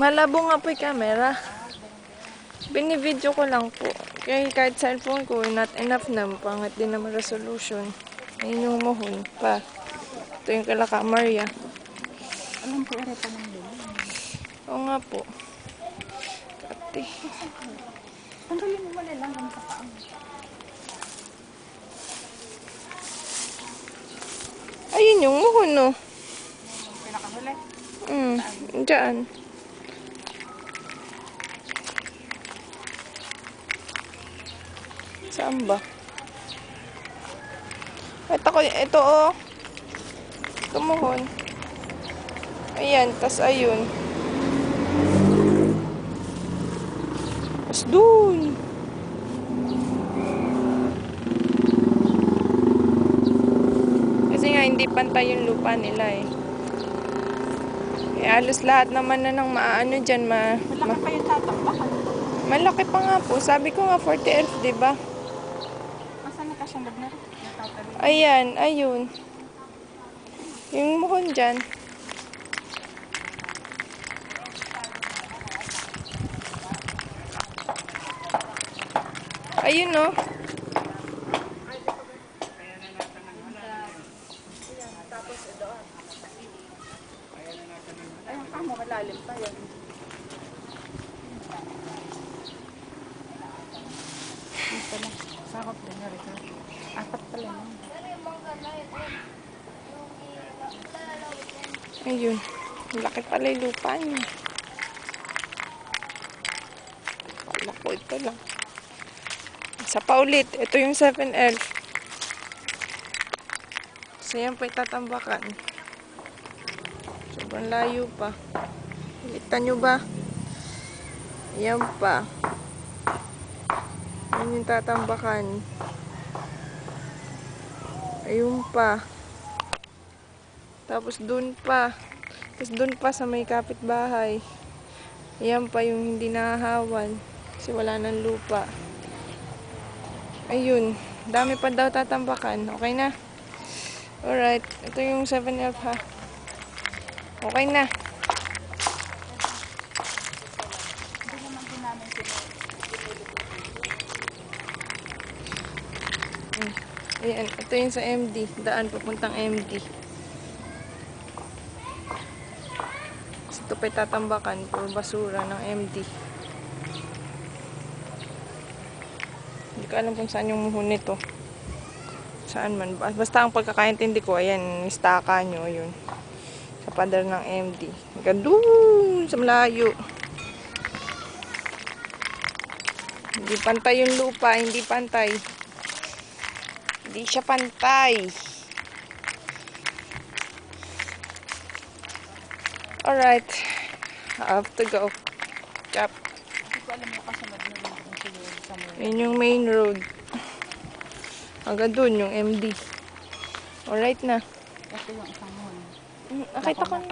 Malabo nga po yung camera. Binivideo ko lang po. Kaya kahit cellphone ko, not enough na. Pangat din naman resolution. Ayun yung muhon pa. Ito yung kala ka Maria. Alam ko, ere pa lang din. Oo nga po. Kati. Tanggalin mo wala lang ang papaang. Ayun yung muhon, no. Pinakahuli. Mm, dyan. Saan ba? Ito ko, ito oh. Tumuhon. Ayan, tas ayun. Tas dun. Kasi nga, hindi pantay yung lupa nila eh. Eh, halos lahat naman na ng maano dyan, ma, Malaki ma- pa yung tatambakan. malaki pa nga po. Sabi ko nga 40 elf, di ba? Asan na na? Natatabi. Ayan, ayun. Yung muhon dyan. Ayun, no? Ayun ka mo, malalim pa yan. Na. Sakop din na rin. Pala. Ayun. Laki pala yung lupa niya. Kala ko ito lang. Isa pa ulit. Ito yung 7 elf. So yan pa itatambakan. Sobrang layo pa. Kita nyo ba? Yan pa. Yan yung tatambakan. Ayun pa. Tapos dun pa. Tapos dun pa sa may kapitbahay. Ayan pa yung hindi nahahawan. Kasi wala ng lupa. Ayun. Dami pa daw tatambakan. Okay na? Alright. Ito yung 7F ha. Okay na. Hindi naman din namin sila. Ayan. Ito yung sa MD. Daan papuntang MD. Kasi ito pa tatambakan. Puro basura ng MD. Hindi ko alam kung saan yung muhon nito. Saan man. ba- Basta ang pagkakaintindi ko, ayan, istaka nyo, yun. Sa pader ng MD. Hanggang sa malayo. Hindi pantay yung lupa, hindi pantay. Hindi siya pantay. Alright. I have to go. Chop. Hindi ko alam yung kasunod na rin kung sino yung sa mga. Yun yung main road. Hanggang doon yung MD. Alright na. Ito yung isang mohon. Mm, Nakita ko na.